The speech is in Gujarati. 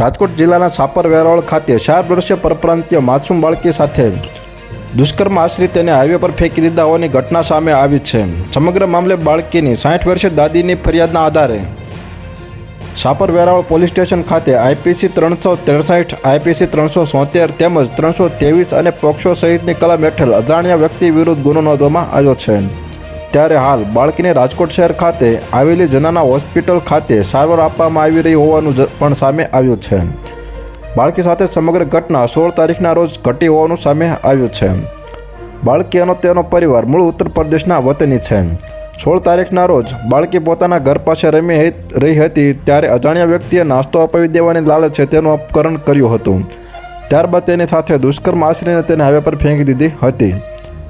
રાજકોટ જિલ્લાના સાપર વેરાવળ ખાતે ચાર વર્ષીય પરપ્રાંતીય માસૂમ બાળકી સાથે દુષ્કર્મ આશ્રિત તેને હાઈવે પર ફેંકી દીધા હોવાની ઘટના સામે આવી છે. સમગ્ર મામલે બાળકીની સાઠ વર્ષીય દાદીની ફરિયાદના આધારે સાપર વેરાવળ પોલીસ સ્ટેશન ખાતે આઈપીસી ત્રણસો ત્રેસઠ, આઈપીસી ત્રણસો સોતેર તેમજ ત્રણસો ત્રેવીસ અને પોક્સો સહિતની કલમ હેઠળ અજાણ્યા વ્યક્તિ વિરુદ્ધ ગુનો નોંધવામાં આવ્યો છે. ત્યારે હાલ બાળકીને રાજકોટ શહેર ખાતે આવેલી જનાના હોસ્પિટલ ખાતે સારવાર આપવામાં આવી રહી હોવાનું પણ સામે આવ્યું છે. બાળકી સાથે સમગ્ર ઘટના સોળ તારીખના રોજ ઘટી હોવાનું સામે આવ્યું છે. બાળકી અને તેનો પરિવાર મૂળ ઉત્તર પ્રદેશના વતની છે. સોળ તારીખના રોજ બાળકી પોતાના ઘર પાસે રમી રહી હતી ત્યારે અજાણ્યા વ્યક્તિએ નાસ્તો અપાવી દેવાની લાલચે તેનું અપકરણ કર્યું હતું. ત્યારબાદ તેની સાથે દુષ્કર્મ આશરીને તેને હાઈવે પર ફેંકી દીધી હતી.